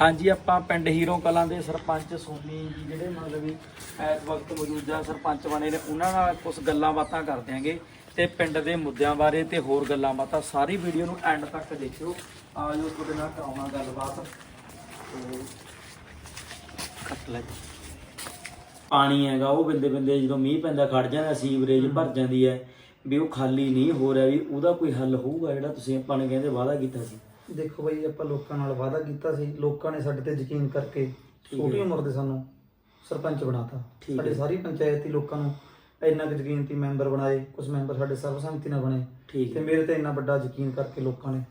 ਹਾਂਜੀ ਆਪਾਂ ਪਿੰਡ ਹੀਰੋ ਕਲਾਂ ਦੇ ਸਰਪੰਚ ਸੋਨੀ ਜੀ ਜਿਹੜੇ ਮਤਲਬ ਵੀ ਇਸ ਵਕਤ ਮੌਜੂਦਾ ਸਰਪੰਚ ਬਣੇ ਨੇ ਉਹਨਾਂ ਨਾਲ ਕੁਝ ਗੱਲਾਂ ਬਾਤਾਂ ਕਰ ਦਿਆਂਗੇ ਤੇ ਪਿੰਡ ਦੇ ਮੁੱਦਿਆਂ ਬਾਰੇ ਤੇ ਹੋਰ ਗੱਲਾਂ ਬਾਤਾਂ ਸਾਰੀ ਵੀਡੀਓ ਨੂੰ ਐਂਡ ਤੱਕ ਦੇਖਿਓ। ਆਜੋ ਤੁਹਾਡੇ ਨਾਲ ਕਰਾਉਣਾ ਗੱਲਬਾਤ। ਤੇ ਕੱਟ ਲੈ ਜੀ। ਪਾਣੀ ਹੈਗਾ ਉਹ ਬਿੰਦੇ ਬਿੰਦੇ ਜਦੋਂ ਮੀਂਹ ਪੈਂਦਾ ਖੜ ਜਾਂਦਾ ਸੀਵਰੇਜ ਭਰ ਜਾਂਦੀ ਹੈ ਵੀ ਉਹ ਖਾਲੀ ਨਹੀਂ ਹੋ ਰਿਹਾ ਵੀ ਉਹਦਾ ਕੋਈ ਹੱਲ ਹੋਊਗਾ ਜਿਹੜਾ ਤੁਸੀਂ ਆਪਾਂ ਨੇ ਕਹਿੰਦੇ ਵਾਅਦਾ ਕੀਤਾ ਸੀ? ਦੇਖੋ ਬਈ ਆਪਾਂ ਲੋਕਾਂ ਨਾਲ ਵਾਅਦਾ ਕੀਤਾ ਸੀ। ਲੋਕਾਂ ਨੇ ਸਾਡੇ ਤੇ ਯਕੀਨ ਕਰਕੇ ਛੋਟੀ ਉਮਰ ਦੇ ਸਾਨੂੰ ਸਰਪੰਚ ਬਣਾਤਾ। ਠੀਕ ਸਾਡੇ ਹੈ। ਸਾਰੀ ਪੰਚਾਇਤ ਹੀ ਲੋਕਾਂ ਨੂੰ ਇੰਨਾ ਕੁ ਯਕੀਨ ਤੀ ਮੈਂਬਰ ਬਣਾਏ। ਕੁਝ ਮੈਂਬਰ ਸਾਡੇ ਸਰਬਸੰਮਤੀ ਨਾਲ ਬਣੇ। ਠੀਕ ਤੇ ਹੈ। ਮੇਰੇ ਤੇ ਇੰਨਾ ਵੱਡਾ ਯਕੀਨ ਕਰਕੇ ਲੋਕਾਂ ਨੇ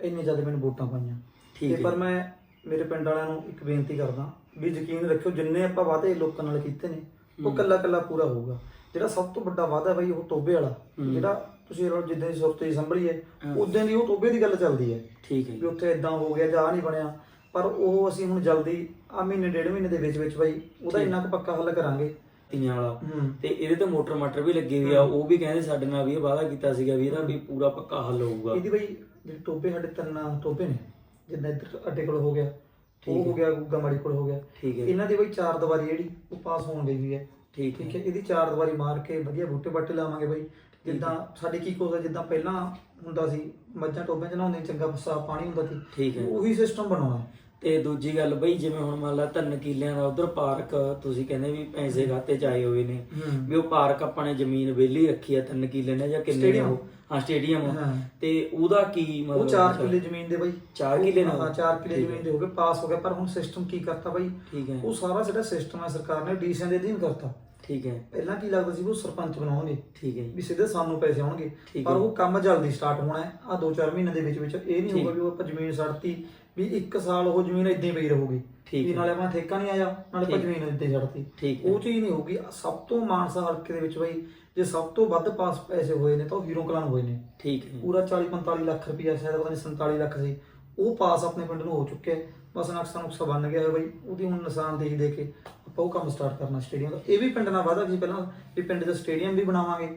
ਇੰਨੇ ਜ਼ਿਆਦਾ ਮੈਨੂੰ ਵੋਟਾਂ ਪਾਈਆਂ। ਠੀਕ ਤੇ ਹੈ। ਪਰ ਮੈਂ ਮੇਰੇ ਪਿੰਡ ਵਾਲਿਆਂ ਨੂੰ ਇੱਕ ਬੇਨਤੀ ਕਰਦਾ ਵੀ ਯਕੀਨ ਰੱਖਿਓ ਜਿੰਨੇ ਆਪਾਂ ਵਾਅਦੇ ਲੋਕਾਂ ਨਾਲ ਕੀਤੇ ਨੇ ਉਹ ਹਮ। ਕੱਲਾ ਕੱਲਾ ਪੂਰਾ ਹੋਊਗਾ। ਜਿਹੜਾ ਸਭ ਤੋਂ ਵੱਡਾ ਵਾਅਦਾ ਬਈ ਉਹ ਟੋਬੇ ਵਾਲਾ। ਜਿਹੜਾ ਤੁਸੀਂ ਜਿੱਦਾਂ ਦੀ ਸੁਰਤ ਦੀ ਸੰਭਲੀ ਹੈ। ਹਾਂ। ਉਦੋਂ ਦੀ ਉਹ ਟੋਬੇ ਦੀ ਗੱਲ ਚੱਲਦੀ ਹੈ। ਠੀਕ ਹੈ ਵੀ ਉੱਥੇ ਇਦਾਂ ਹੋ ਗਿਆ ਜਾਂ ਆਹ ਨਹੀਂ ਬਣਿਆ। ਪਰ ਉਹ ਅਸੀਂ ਹੁਣ ਜਲਦੀ ਆ ਮਹੀਨੇ ਡੇਢ ਮਹੀਨੇ ਦੇ ਵਿੱਚ ਵਿੱਚ ਬਾਈ ਉਹਦਾ ਠੀਕ। ਇੰਨਾ ਕੁ ਪੱਕਾ ਹੱਲ ਕਰਾਂਗੇ। ਤੀਆਂ ਵਾਲਾ। ਹੂੰ। ਤੇ ਇਹਦੇ ਤੇ ਮੋਟਰ ਮਟਰ ਵੀ ਲੱਗੇ ਹੋਏ ਆ। ਉਹ ਵੀ ਕਹਿੰਦੇ ਸਾਡੇ ਨਾਲ ਵੀ ਇਹ ਵਾਅਦਾ ਕੀਤਾ ਸੀਗਾ ਵੀ ਇਹਦਾ ਵੀ ਪੂਰਾ ਪੱਕਾ ਹੱਲ ਹੋਊਗਾ। ਇਹਦੀ ਬਾਈ ਜਿਹੜੇ ਟੋਬੇ ਸਾਡੇ ਤਿੰਨ ਟੋਬੇ ਨੇ ਜਿੱਦਾਂ ਇੱਧਰ ਅੱਡੇ ਕੋਲ ਹੋ ਗਿਆ ਠੀਕ ਉਹ ਹੈ। ਹੋ ਗਿਆ ਗੁੱਗਾ ਮਾੜੀ ਕੋਲ ਹੋ ਗਿਆ। ਠੀਕ ਹੈ ਇਹਨਾਂ ਦੀ ਬਾਈ ਚਾਰ ਦੀਵਾਰੀ ਜਿਹੜੀ ਉਹ ਪਾਸ ਹੋਣ ਗਈ ਹੋਈ ਹੈ। ਠੀਕ ਠੀਕ ਹੈ ਇਹਦੀ ਚਾਰ ਦੀਵਾਰੀ ਮਾਰ ਕੇ ਵਧੀਆ ਬੂਟੇ ਬਾਟੇ ਲਾਵਾਂਗੇ ਬਾਈ। ਜਿੱਦਾਂ ਸਾਡੇ ਕੀ ਕੋਸਾ ਜਿੱਦਾਂ ਪਹਿਲਾਂ ਹੁੰਦਾ ਸੀ ਮੱਝਾਂ ਟੋਬਿਆਂ ਚ ਨਹਾਉਂਦੇ ਚੰਗਾ ਸਾਫ਼ ਪਾਣੀ ਹੁੰਦਾ ਸੀ ਠੀਕ ਹੈ। ਉਹੀ ਸਿਸਟਮ ਬਣਾਉਣਾ। ਤੇ ਦੂਜੀ ਗੱਲ ਬਈ ਜਿਵੇਂ ਹੁਣ ਮੰਨ ਲਾ ਤਿੰਨ ਕਿੱਲਿਆਂ ਦਾ ਉਧਰ ਪਾਰਕ ਤੁਸੀਂ ਕਹਿੰਦੇ ਵੀ ਪੈਸੇ ਖਾਤੇ ਚ ਆਏ ਹੋਏ ਨੇ। ਵੀ ਉਹ ਪਾਰਕ ਆਪਾਂ ਨੇ ਜ਼ਮੀਨ ਵਿਹਲੀ ਰੱਖੀ ਆ ਤਿੰਨ ਕਿੱਲੇ ਨੇ ਜਾਂ ਕਿੰਨੇ ਨੇ। ਉਹ? ਹਾਂ ਸਟੇਡੀਅਮ। ਤੇ ਉਹਦਾ ਕੀ ਉਹ ਮਤਲਬ 4 ਕਿੱਲੇ ਜ਼ਮੀਨ ਦੇ ਬਾਈ। ਚਾਰ ਕਿੱਲੇ ਨਾਲ? ਹਾਂ 4 ਕਿੱਲੇ। ਜ਼ਮੀਨ ਦੇ ਹੋ ਗਏ ਪਾਸ ਹੋ ਗਿਆ ਪਰ ਹੁਣ ਸਿਸਟਮ ਕੀ ਕਰਤਾ ਬਾਈ? ਠੀਕ ਹੈ। ਉਹ ਸਾਰਾ ਜਿਹੜਾ ਸਿਸਟਮ ਹੈ ਸਰਕਾਰ ਨੇ ਡੀਸੀਆਂ ਦੇ ਅਧੀਨ ਕਰਤਾ। ਠੀਕ ਹੈ। ਪਹਿਲਾਂ ਕੀ ਲੱਗਦਾ ਸੀ ਵੀ ਉਹ ਸਰਪੰਚ ਬਣਾਉਣਗੇ? ਠੀਕ ਹੈ ਵੀ ਸਿੱਧੇ ਸਾਨੂੰ ਪੈਸੇ ਆਉਣਗੇ। ਠੀਕ ਪਰ ਹੈ। ਉਹ ਕੰਮ ਜਲਦੀ ਸਟਾਰਟ ਹੋਣਾ ਹੈ। ਆ 2-4 ਮਹੀਨੇ ਦੇ ਵਿੱਚ ਵਿੱਚ ਇਹ ਨਹੀਂ ਠੀਕ। ਹੋਊਗਾ ਵੀ ਉਹ ਆਪਾਂ ਜ਼ਮੀਨ ਛੱਡਤੀ ਵੀ 1 ਸਾਲ ਉਹ ਜ਼ਮੀਨ ਇਦਾਂ ਹੀ ਪਈ ਰਹੂਗੀ। ਠੀਕ ਵੀ ਹੈ। ਨਾਲੇ ਆਪਣਾ ਠੇਕਾ ਨਹੀਂ ਆਇਆ ਨਾਲੇ ਆਪਾਂ ਠੀਕ। ਜ਼ਮੀਨ ਇਦਾਂ ਛੱਡਤੀ ਠੀਕ ਹੈ। ਉਹ ਚੀਜ਼ ਨਹੀਂ ਹੋਊਗੀ। ਸਭ ਤੋਂ ਮਾਨਸਾ ਹਲਕੇ ਦੇ ਵਿੱਚ ਬਈ ਜੇ ਸਭ ਤੋਂ ਵੱਧ ਪਾਸ ਪੈਸੇ ਹੋਏ ਨੇ ਤਾਂ ਉਹ ਹੀਰੋ ਕਲਾਨ ਹੋਏ ਨੇ। ਠੀਕ ਹੈ ਪੂਰਾ 40-45 ਲੱਖ ਰੁਪਇਆ ਸ਼ਾਇਦ ਪਤਾ ਨਹੀਂ 47 ਲੱਖ ਸੀ। ਉਹ ਪਾਸ ਆਪਣੇ ਪਿੰਡ ਨੂੰ ਹੋ ਚੁੱਕਿਆ। ਹੈ। ਬਸ ਨਕਸ਼ਾ ਨੁਕਸਾ ਬਣ ਗਿਆ ਹੈ ਬਈ। ਉਹਦੀ ਹੁਣ ਨਿਸ਼ਾਨਦੇਹੀ ਦੇ ਕੇ ਆਪਾਂ ਉਹ ਕੰਮ ਸਟਾਰਟ ਕਰਨਾ ਸਟੇਡੀਅਮ ਦਾ ਇਹ ਵੀ ਪਿੰਡ ਨਾਲ ਵਾਅਦਾ ਸੀ ਪਹਿਲਾਂ ਵੀ ਪਿੰਡ ਦਾ ਸਟੇਡੀਅਮ ਵੀ ਬਣਾਵਾਂਗੇ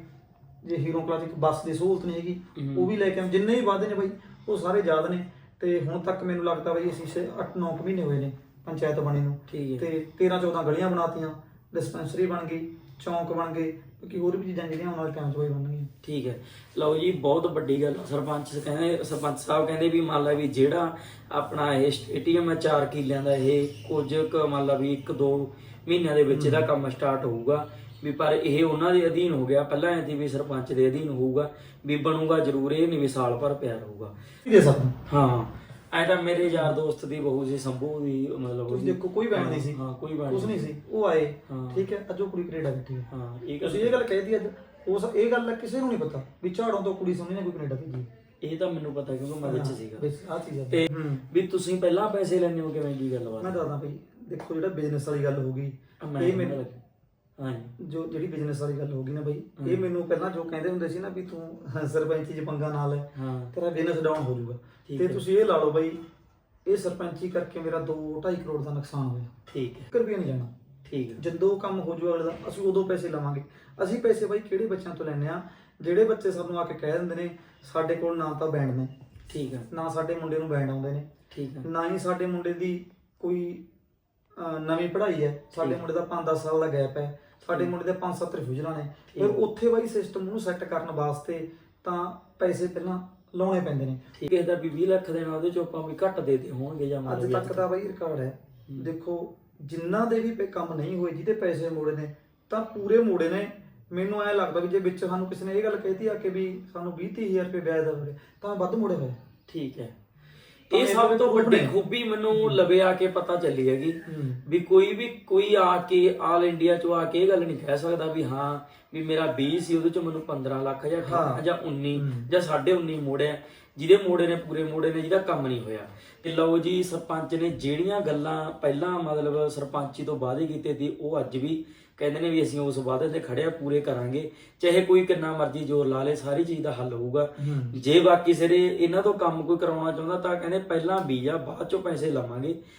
ਜੇ ਹੀਰੋ ਕਲਾਸ ਇੱਕ ਬੱਸ ਦੀ ਸਹੂਲਤ ਨਹੀਂ ਹੈਗੀ। ਉਹ ਵੀ ਲੈ ਕੇ ਆਵਾਂ। ਜਿੰਨੇ ਵੀ ਵਾਅਦੇ ਨੇ ਬਈ ਉਹ ਸਾਰੇ ਯਾਦ ਨੇ ਤੇ ਹੁਣ ਤੱਕ ਮੈਨੂੰ ਲੱਗਦਾ ਬਈ ਅਸੀਂ 8-9 ਮਹੀਨੇ ਹੋਏ ਨੇ ਪੰਚਾਇਤ ਬਣੀ ਨੂੰ ਤੇ 13-14 ਗਲੀਆਂ ਬਣਾਤੀਆਂ ਡਿਸਪੈਂਸਰੀ ਬਣ ਗਈ ਚੌਂਕ ਬਣ ਗਏ ਬਾਕੀ ਹੋਰ ਵੀ ਚੀਜ਼ਾਂ ਜਿਹੜੀਆਂ ਆਉਣ ਵਾਲੇ ਟਾਈਮ 'ਚ ਬਈ ਬਣਨਗੀਆਂ ਠੀਕ ਹੈ। ਲਓ ਜੀ ਬਹੁਤ ਵੱਡੀ ਗੱਲ ਆ। ਸਰਪੰਚ ਕਹਿੰਦੇ ਸਰਪੰਚ ਸਾਹਿਬ ਕਹਿੰਦੇ ਵੀ ਮੰਨ ਲਾ ਵੀ ਜਿਹੜਾ ਆਪਣਾ ਇਹ ਸਟੇਡੀਅਮ ਹੈ 4 ਕਿੱਲਿਆਂ ਦਾ ਇਹ ਕੁਝ ਕੁ ਮੰਨ ਲਾ ਵੀ 1-2 ਮਹੀਨਿਆਂ ਦੇ ਵਿੱਚ ਇਹਦਾ ਕੰਮ ਸਟਾਰਟ ਹੋਊਗਾ। ਵੀ ਪਰ ਇਹ ਉਹਨਾਂ ਦੇ ਅਧੀਨ ਹੋ ਗਿਆ। ਪਹਿਲਾਂ ਐਂ ਸੀ ਵੀ ਸਰਪੰਚ ਦੇ ਅਧੀਨ ਹੋਊਗਾ। ਵੀ ਬਣੂਗਾ ਜ਼ਰੂਰ ਇਹ ਨਹੀਂ ਵੀ ਸਾਲ ਭਰ ਪਿਆ ਰਹੂਗਾ। ਦੇ ਸਕਦਾ ਹਾਂ। ਐ ਤਾਂ ਮੇਰੇ ਯਾਰ ਦੋਸਤ ਦੀ ਬਹੂ ਸੀ ਸੰਭੂ ਦੀ ਮਤਲਬ ਤੁਸੀਂ ਦੇਖੋ ਕੋਈ ਬੈਂਡ ਨਹੀਂ ਸੀ। ਹਾਂ ਕੋਈ ਕੁਛ ਨਹੀਂ ਸੀ। ਉਹ ਆਏ ਹਾਂ। ਠੀਕ ਹੈ ਅੱਜ ਉਹ ਕੁੜੀ ਕੈਨੇਡਾ ਬੈਠੀ ਹੈ। ਹਾਂ ਇਹ ਤੁਸੀਂ ਇਹ ਗੱਲ ਕਹਿਦੀ ਅੱਜ। ਉਸ ਇਹ ਗੱਲ ਕਿਸੇ ਨੂੰ ਨਹੀਂ ਪਤਾ ਵੀ ਝਾੜੋਂ ਤੋਂ ਕੁੜੀ ਸੋਹਣੀ ਨੇ ਕੋਈ ਕੈਨੇਡਾ ਭੇਜੀ ਇਹ ਤਾਂ ਮੈਨੂੰ ਪਤਾ ਕਿਉਂਕਿ ਮੈਂ ਵਿੱਚ ਸੀਗਾ। ਆ ਚੀਜ਼ ਹੈ ਤੇ ਹੂੰ। ਵੀ ਤੁਸੀਂ ਪਹਿਲਾਂ ਪੈਸੇ ਲੈਣੇ ਹੋ ਕਿਵੇਂ ਕੀ ਮੈਂ ਗੱਲਬਾਤ ਦੱਸਦਾ ਭਈ ਦੇਖੋ ਜਿਹੜਾ ਬਿਜ਼ਨਸ ਵਾਲੀ ਗੱਲ ਹੋਗੀ ਮੈਂ ਇਹ ਮੈਨੂੰ ਲੱਗਾ। ਹਾਂਜੀ। ਜੋ ਜਿਹੜੀ ਬਿਜ਼ਨਸ ਵਾਲੀ ਗੱਲ ਹੋਗੀ ਨਾ ਭਈ ਹਮ। ਇਹ ਮੈਨੂੰ ਪਹਿਲਾਂ ਜੋ ਕਹਿੰਦੇ ਹੁੰਦੇ ਸੀ ਨਾ ਵੀ ਤੂੰ ਸਰਪੰਚੀ ਚ ਪੰਗਾ ਨਾ ਲੈ ਹਾਂ। ਤੇਰਾ ਬਿਜ਼ਨਸ ਡਾਊਨ ਹੋ ਜਾਊਗਾ। ਠੀਕ ਤੇ ਹੈ। ਤੁਸੀਂ ਇਹ ਲਾ ਲਓ ਭਈ ਇਹ ਸਰਪੰਚੀ ਕਰਕੇ ਮੇਰਾ 2 2.5 ਕਰੋੜ ਦਾ ਨੁਕਸਾਨ ਹੋਇਆ। ਠੀਕ ਹੈ। 1 ਰੁਪਿਆ ਨਹੀਂ ਜਾਣਾ। ਠੀਕ ਹੈ। ਜਦੋਂ ਕੰਮ ਹੋ ਜਾਊਗਾ ਅਗਲੇ ਦਾ ਅਸੀਂ ਉਦੋਂ ਪੈਸੇ ਲਵਾਂਗੇ। ਅਸੀਂ ਪੈਸੇ ਬਾਈ ਕਿਹੜੇ ਬੱਚਿਆਂ ਤੋਂ ਲੈਣੇ ਆ ਜਿਹੜੇ ਬੱਚੇ ਸਾਨੂੰ ਆ ਕੇ ਕਹਿ ਦਿੰਦੇ ਨੇ ਸਾਡੇ ਕੋਲ ਨਾ ਤਾਂ ਬੈਂਡ ਨੇ। ਠੀਕ ਹੈ। ਨਾ ਸਾਡੇ ਮੁੰਡੇ ਨੂੰ ਬੈਂਡ ਆਉਂਦੇ ਨੇ। ਠੀਕ ਹੈ। ਨਾ ਹੀ ਸਾਡੇ ਮੁੰਡੇ ਦੀ ਕੋਈ ਅਹ, ਨਵੀਂ ਪੜ੍ਹਾਈ ਹੈ। ਸਾਡੇ ਠੀਕ। ਮੁੰਡੇ ਦਾ 5-10 ਸਾਲ ਦਾ ਗੈਪ ਹੈ। ਸਾਡੇ। ਮੁੰਡੇ ਦੇ 5-7 ਰਿਫਿਊਜਨਾਂ ਨੇ। ਫਿਰ ਉੱਥੇ ਬਾਈ ਸਿਸਟਮ ਨੂੰ ਸੈੱਟ ਕਰਨ ਵਾਸਤੇ ਤਾਂ ਪੈਸੇ ਪਹਿਲਾਂ ਲਾਉਣੇ ਪੈਂਦੇ ਨੇ। ਹੈ ਦਾ ਵੀ 20 ਲੱਖ ਦੇਣਾ ਉਹਦੇ ਚੋਂ ਆਪਾਂ ਵੀ ਘੱਟ ਦੇਤੇ ਹੋਣਗੇ ਜਾਂ ਅੱਜ ਤੱਕ ਦਾ ਬਾਈ ਰਿਕਾਰਡ ਹੈ। ਦੇਖੋ ਜਿਨ੍ਹਾਂ ਦੇ ਵੀ ਕੰਮ ਨਹੀਂ ਹੋਏ ਜਿਹਦੇ ਪੈਸੇ ਮੋੜੇ ਨੇ ਤਾਂ ਪੂਰੇ ਮੋੜੇ ਨੇ। ਮੈਨੂੰ ਐ ਲੱਗਦਾ ਵੀ ਜੇ ਵਿੱਚ ਸਾਨੂੰ ਕਿਸੇ ਨੇ ਇਹ ਗੱਲ ਕਹਿਤੀ ਆ ਕਿ ਵੀ ਸਾਨੂੰ 20-30000 ਰੁਪਏ ਵਿਆਜ ਦਾ ਤਾਂ ਵੱਧ ਮੋੜੇ ਹੋਏ। ਠੀਕ ਹੈ। ਇਹ ਸਭ ਤੋਂ ਵੱਡੀ। ਖੂਬੀ ਮੈਨੂੰ ਲਵੇ ਆ ਕੇ ਪਤਾ ਚੱਲੀ ਹੈਗੀ। ਵੀ ਕੋਈ ਵੀ ਕੋਈ ਆ ਕੇ ਆਲ ਇੰਡੀਆ ਚੋਂ ਆ ਕੇ ਇਹ ਗੱਲ ਨਹੀਂ ਕਹਿ ਸਕਦਾ ਵੀ ਹਾਂ ਵੀ ਮੇਰਾ 20 ਸੀ ਉਹਦੇ ਚੋਂ ਮੈਨੂੰ 15 ਲੱਖ ਜਾਂ 18 ਹਾਂ। ਜਾਂ 19 ਹਮ। ਜਾਂ 19.5 ਮੋੜਿਆ ਜਿਹਦੇ ਮੋੜੇ ਨੇ ਪੂਰੇ ਮੋੜੇ ਨੇ ਜਿਹਦਾ ਕੰਮ ਨਹੀਂ ਹੋਇਆ ਤੇ ਲਓ ਜੀ ਸਰਪੰਚ ਨੇ ਜਿਹੜੀਆਂ ਗੱਲਾਂ ਪਹਿਲਾਂ ਮਤਲਬ ਸਰਪੰਚੀ ਤੋਂ ਵਾਅਦੇ ਕੀਤੇ ਸੀ ਉਹ ਅੱਜ ਵੀ ਕਹਿੰਦੇ ਨੇ ਵੀ ਅਸੀਂ ਉਸ ਵਾਅਦੇ ਤੇ ਖੜਿਆ ਪੂਰੇ ਕਰਾਂਗੇ। ਚਾਹੇ ਕੋਈ ਕਿੰਨਾ ਮਰਜ਼ੀ ਜ਼ੋਰ ਲਾ ਲੇ ਸਾਰੀ ਚੀਜ਼ ਦਾ ਹੱਲ ਹੋਊਗਾ। ਜੇ ਬਾਕੀ ਸਿਰੇ ਇਹਨਾਂ ਤੋਂ ਕੰਮ ਕੋਈ ਕਰਾਉਣਾ ਚਾਹੁੰਦਾ ਤਾਂ ਕਹਿੰਦੇ ਪਹਿਲਾਂ ਵੀਜ਼ਾ ਬਾਅਦ ਚੋਂ ਪੈਸੇ ਲਵਾਂਗੇ।